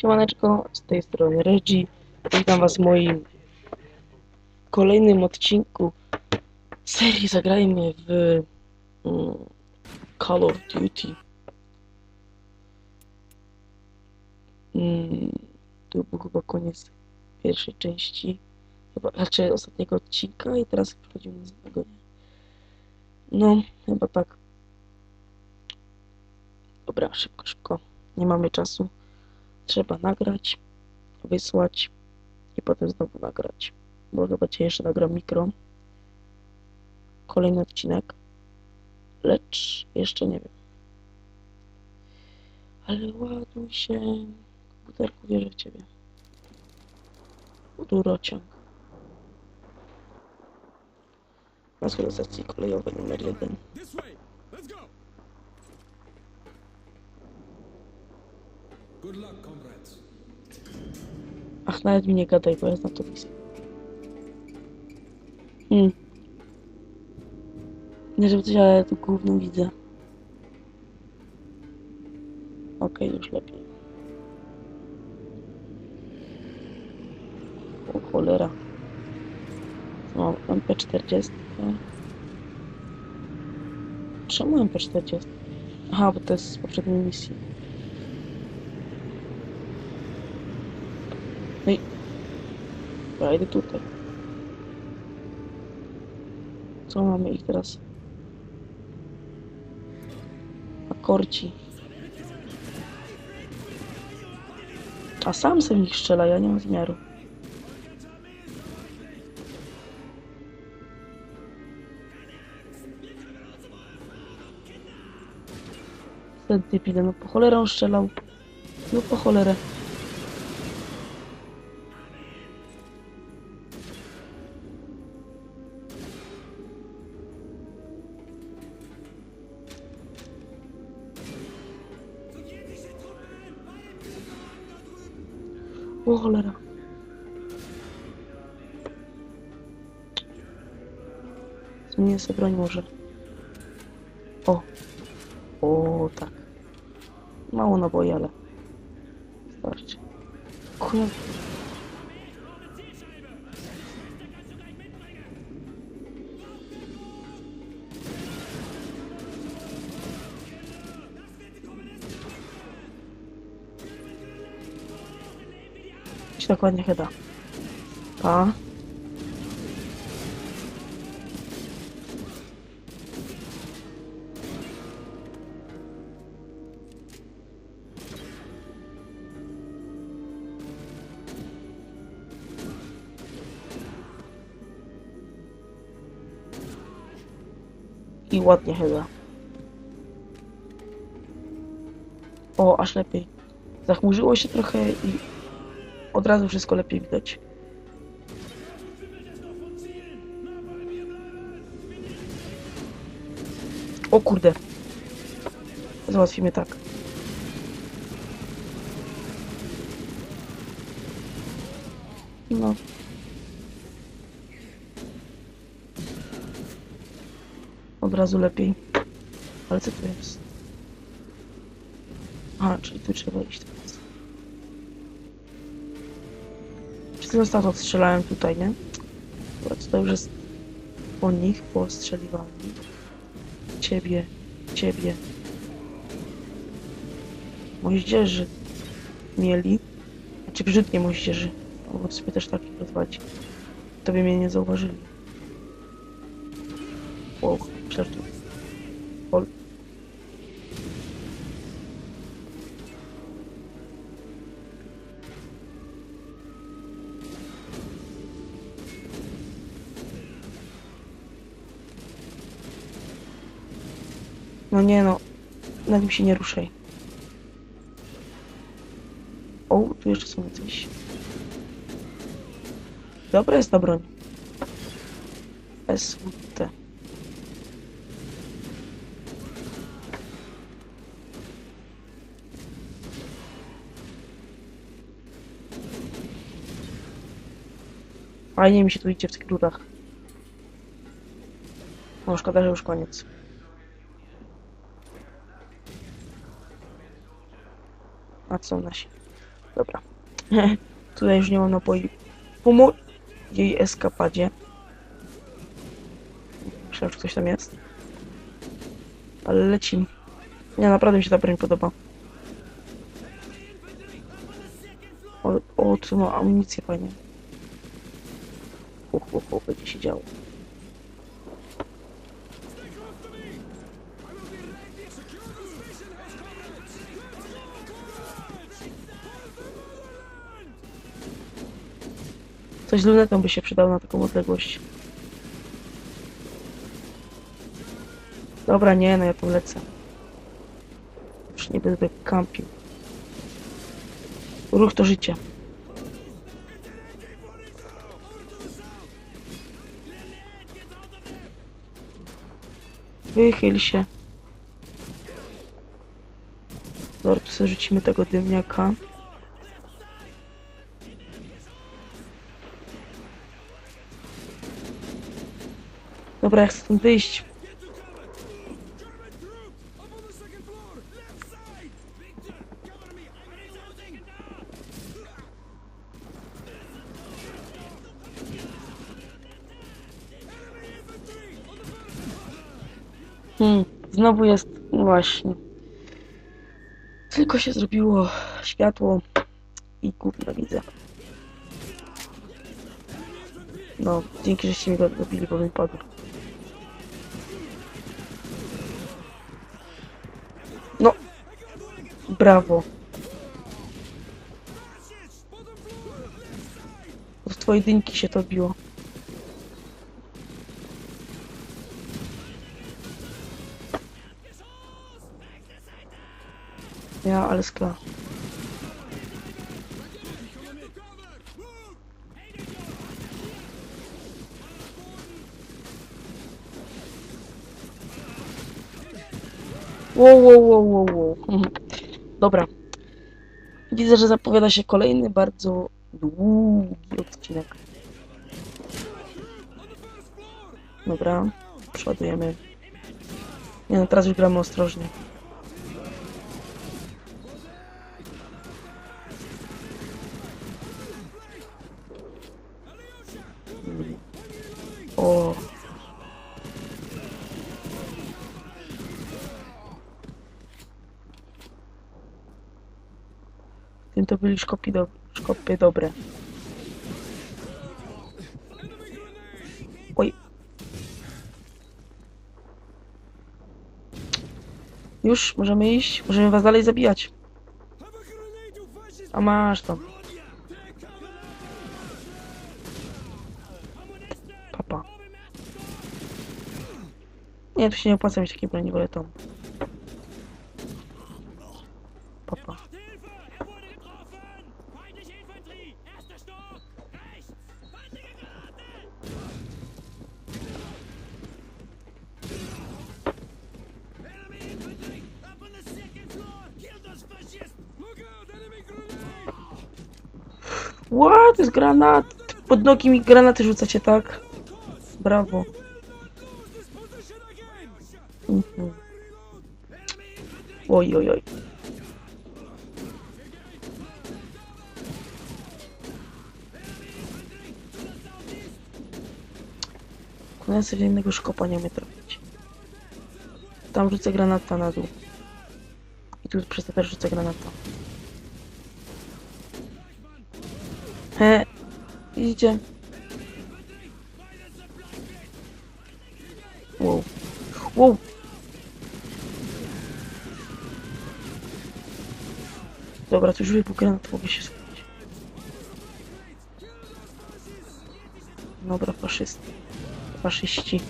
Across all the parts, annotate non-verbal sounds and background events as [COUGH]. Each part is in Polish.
Siemaneczko, z tej strony Regi. Witam was w moim kolejnym odcinku serii Zagrajmy w mm, Call of Duty. Mm, to był chyba koniec pierwszej części, chyba, znaczy ostatniego odcinka i teraz przechodzimy do następnego. No, chyba tak. Dobra, szybko, szybko. Nie mamy czasu trzeba nagrać, wysłać i potem znowu nagrać. Może będzie jeszcze nagram mikro. Kolejny odcinek. Lecz jeszcze nie wiem. Ale ładuj się. Komputerku wierzę w ciebie. Durociąg. Na stacji kolejowej numer 1. Ach, nawet mi nie gadaj, bo ja znam to misję. Hmm. Nie żeby coś, ale tu główną widzę. Okej, już lepiej. O cholera. Mam MP40. Czemu MP40? Aha, bo to jest z poprzedniej misji. Dobra, idę tutaj. Co mamy ich teraz? Akorci. A sam se w nich strzela, ja nie mam zmiaru. Ten typ idę, no po cholerę strzelał. No po cholerę. O cholera. Zmienię sobie broń może. O. O, tak. Mało naboi, ale... Starczy. Kurde. Dokładnie chyba. Pa. I ładnie chyba. O, aż lepiej. Zachmurzyło się trochę i od razu wszystko lepiej widać. O kurde. Załatwimy tak. No. Od razu lepiej. Ale co to jest? A, czyli tu trzeba iść ty ostatnio strzelałem tutaj, nie? Dobra, to już jest po nich, po strzeliwaniu. Ciebie, ciebie. Moździerzy mieli. Znaczy brzydnie moździerzy. Mogą sobie też takich rozwalić. To by mnie nie zauważyli. O, myślę, No nie no, na nim się nie ruszaj. O, tu jeszcze są coś. Dobra jest ta broń. SWT. Fajnie mi się tu idzie w tych rurach. No szkoda, że już koniec. A co nasi? Dobra. [LAUGHS] Tutaj już nie mam naboi. Po mojej eskapadzie. Myślałem, że ktoś tam jest. Ale lecimy. Nie, naprawdę mi się ta broń podoba. O, o tu ma amunicję fajnie. Hu, hu, hu, będzie się działo. Coś z lunetą by się przydało na taką odległość. Dobra, nie, no ja tam lecę. Już nie będę kampił. Ruch to życie. Wychyl się. Dobra, tu sobie rzucimy tego dymniaka. Dobra, ja chcę stąd wyjść. Hmm, znowu jest, no właśnie. Tylko się zrobiło światło i gówno widzę. No, dzięki, żeście mi go dobili, bo mi padł. No, brawo. Od twojej dynki się to biło. Ja, alles klar. Wow, wow, wow, wow, wow. [LAUGHS] Dobra. Widzę, że zapowiada się kolejny bardzo długi odcinek. Dobra, przeładujemy. Nie no, teraz już gramy ostrożnie. O. Tym to byli szkopi do... szkopy dobre. Oj. Już, możemy iść? Możemy was dalej zabijać. A masz to. Papa. Nie, tu się nie opłaca mieć takiej broni, wolę tą. What? To jest granat! Pod nogi mi granaty rzucacie, tak? Brawo. Mhm. Oj, oj, oj. Koniec sobie innego szkopa nie umie trafić. Tam rzucę granata na dół. I tu przez to też rzucę granata. Idzie. Wow. Wow. Dobra, to już wybuch granat, mogę się skupić. Dobra, faszysty. Faszyści.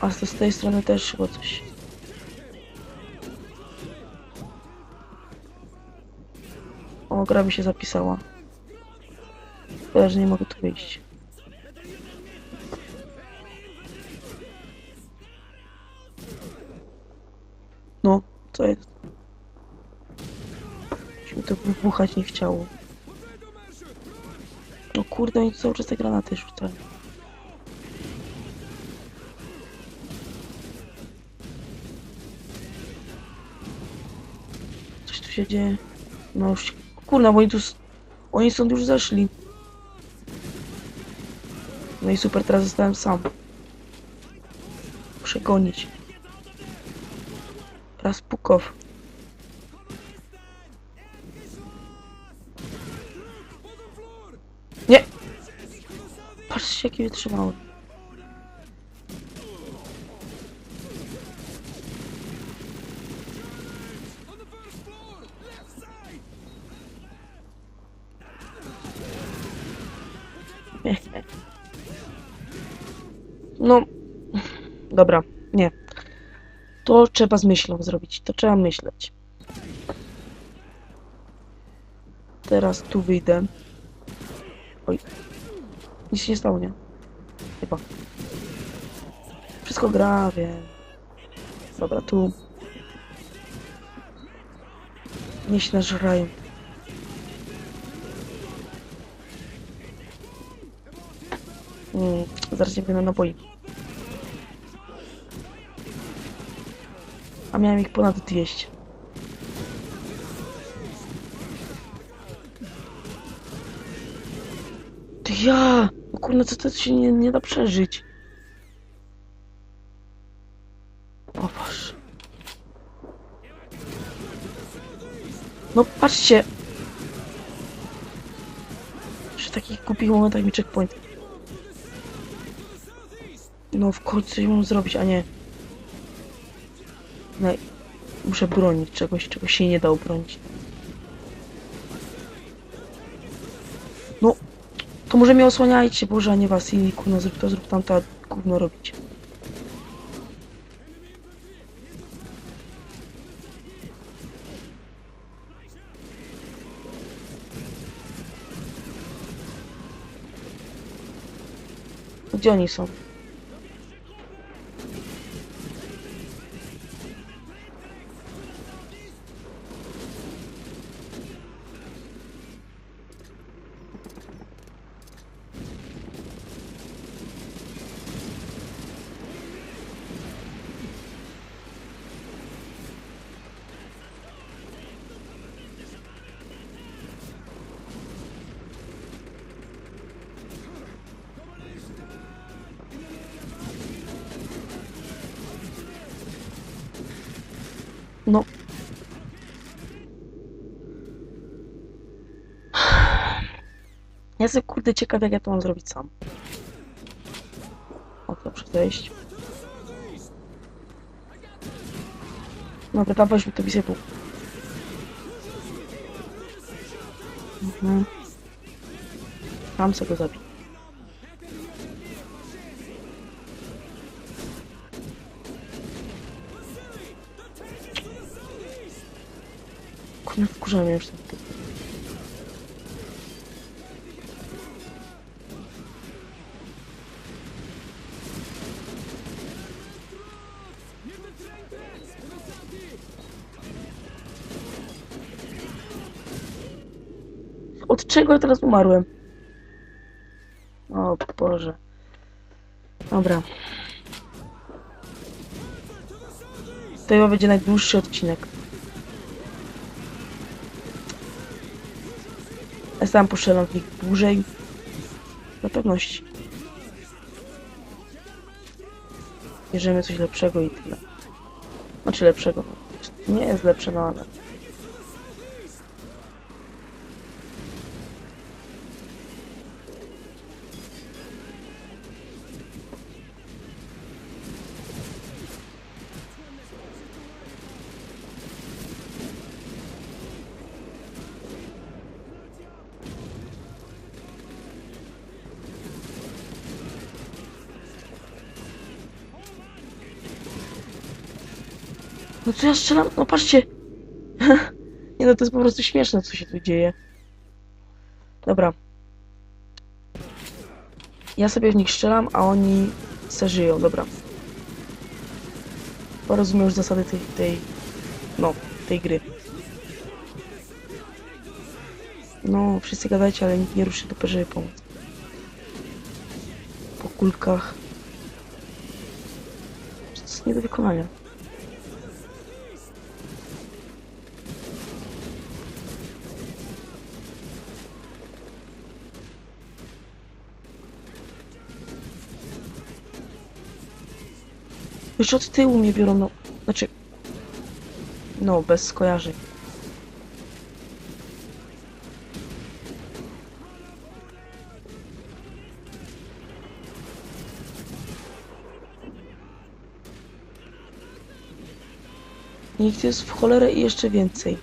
A z z tej strony też chyba coś. gra mi się zapisała. Szkoda, że nie mogę tu wyjść. No, co jest? Się to wybuchać nie chciało. No kurde, oni cały czas te granaty rzucają. Coś tu się dzieje. No już Kurna, bo oni tu... Oni stąd już zeszli. No i super, teraz zostałem sam. Muszę gonić. Teraz Pukow. Nie! Patrzcie, jaki wytrzymały. No, dobra, nie. To trzeba z myślą zrobić, to trzeba myśleć. Teraz tu wyjdę. Oj. Nic się nie stało, nie? Chyba. Wszystko gra, wiem. Dobra, tu. Nie się nażrają. Zaraz nie będę naboi. A miałem ich ponad 200. Ty ja! No kurna, co to się nie, nie da przeżyć? O Boże. No patrzcie! Przy takich głupich momentach mi checkpoint. No w końcu coś zrobić, a nie. No, muszę bronić czegoś, czego się nie da obronić. No, to może mnie osłaniajcie, Boże, a nie was i kurno, zrób to, zrób tamto, a gówno robić. Gdzie oni są? No. Ja jestem kurde ciekaw jak ja to mam zrobić sam. O, to przejść. Dobra, tam weźmy to tu. Mhm. Tam sobie go zabić. Kurde, wkurzają mnie już ten typ. Od czego ja teraz umarłem? O Boże. Dobra. To chyba będzie najdłuższy odcinek. Ja sam poszedłem w nich dłużej. Na pewności. Bierzemy coś lepszego i tyle. Znaczy lepszego. Nie jest lepsze, no ale... No co ja strzelam? No patrzcie! [LAUGHS] Nie no, to jest po prostu śmieszne, co się tu dzieje. Dobra. Ja sobie w nich strzelam, a oni se żyją, dobra. Chyba rozumiem już zasady tej, tej... No, tej gry. No, wszyscy gadajcie, ale nikt nie ruszy do żeby pomóc. Po kulkach. To jest nie do wykonania. Już od tyłu mnie biorą, no. Znaczy... No, bez skojarzeń. Nikt jest w cholerę i jeszcze więcej.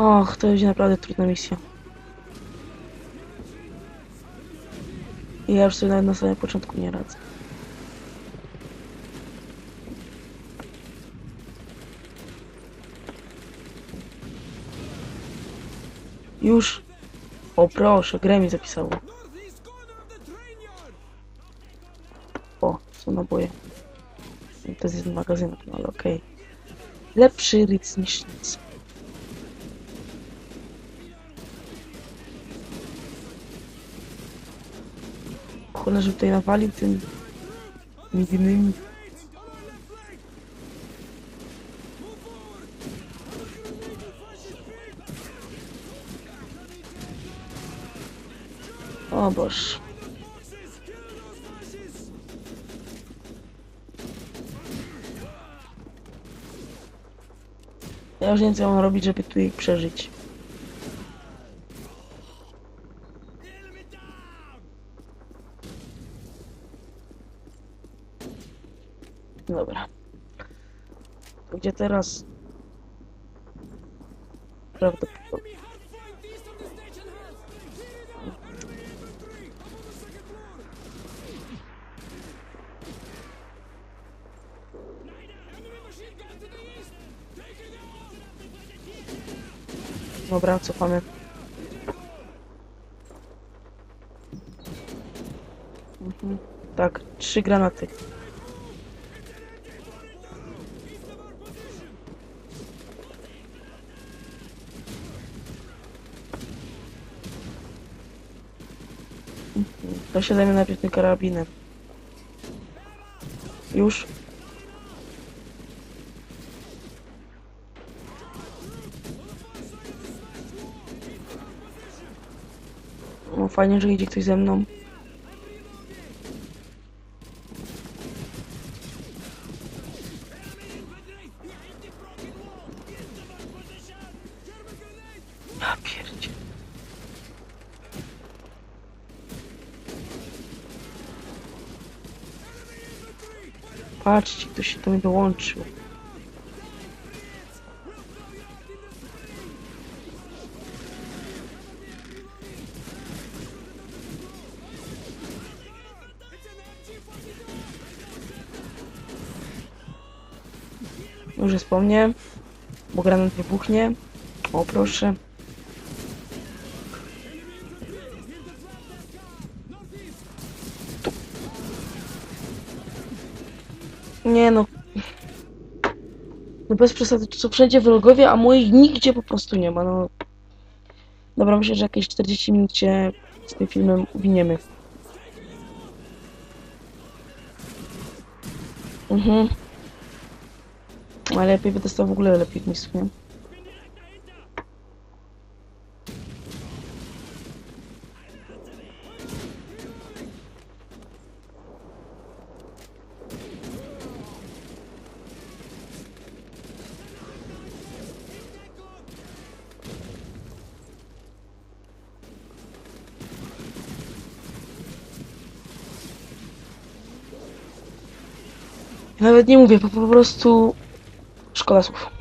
Och, to będzie naprawdę trudna misja. I ja już sobie nawet na samym początku nie radzę. Już. O proszę, grę mi zapisało. O, są naboje. To jest z magazynu, no ale okej. Lepszy ryc niż nic. Cholera, żeby tutaj nawalił tym... Innymi. O Boż. Ja już nie wiem co mam robić, żeby tu ich przeżyć. Take it out! Dobra, cofamy. Mhm. Tak, trzy granaty. To się zajmie najpierw tym karabinem. Już? No fajnie, że idzie ktoś ze mną. Ja pierdzie. Patrzcie, kto się do dołączył. Już jest po mnie. Bo granat wybuchnie. O proszę. Nie no. No bez przesady, to są wszędzie wrogowie, a moich nigdzie po prostu nie ma, no. Dobra, myślę, że jakieś 40 minut się z tym filmem uwiniemy. Mhm. Ale lepiej by dostał w ogóle lepiej niż nie? Nawet nie mówię, po, prostu szkoda słów.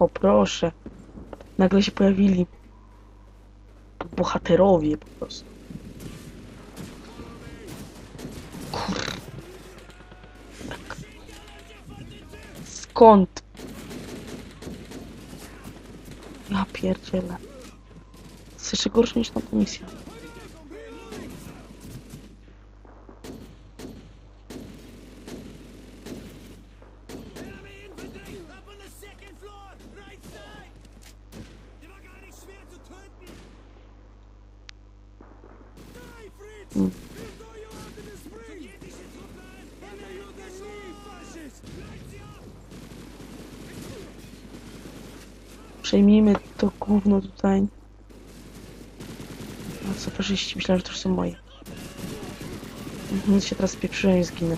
O proszę. Nagle się pojawili. Bohaterowie po prostu. Kur... Tak. Skąd? Ja pierdzielę. Jest jeszcze gorsze niż tamta misja. Przejmijmy to gówno tutaj. A co faszyści? Myślałem, że to już są moje. Mhm, się teraz pieprzyłem i zginę.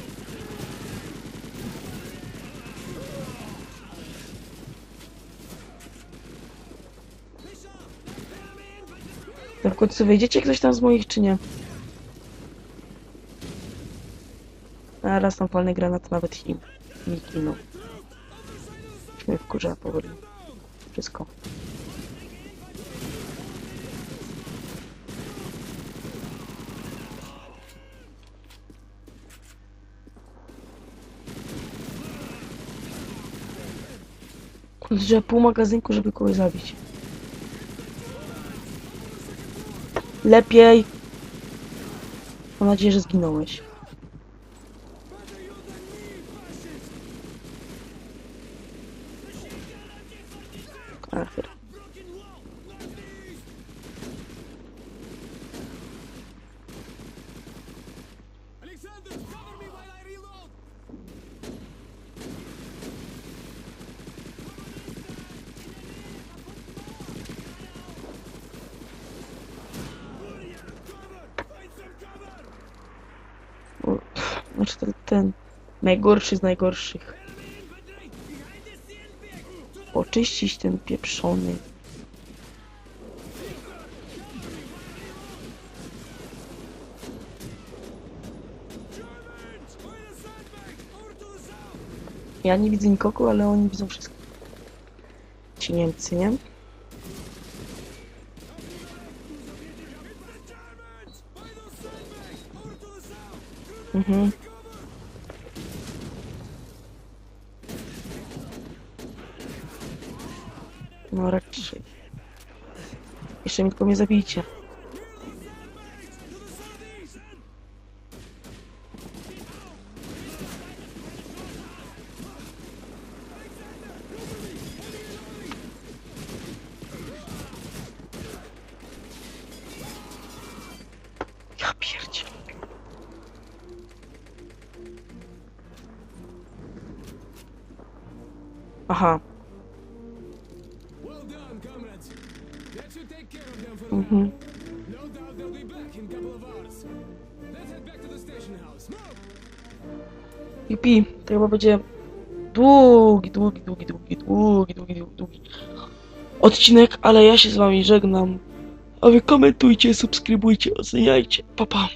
To w końcu wyjdziecie ktoś tam z moich, czy nie? A raz tam palny granat nawet im nie ginął. Już mnie wkurza powoli. Wszystko. Że pół magazynku, żeby kogoś zabić. Lepiej. Mam nadzieję, że zginąłeś. Znaczy ten, ten najgorszy z najgorszych. Oczyścić ten pieprzony. Ja nie widzę nikogo, ale oni widzą wszystko. Ci Niemcy, nie? It's the Germans! By those sandbags! Over to the south! Mhm. No raczej. Jeszcze tylko mnie zabijcie. Aha. To chyba będzie długi, długi, długi, długi, długi, długi, długi, długi odcinek, ale ja się z wami żegnam. A wy komentujcie, subskrybujcie, oceniajcie. Pa, pa.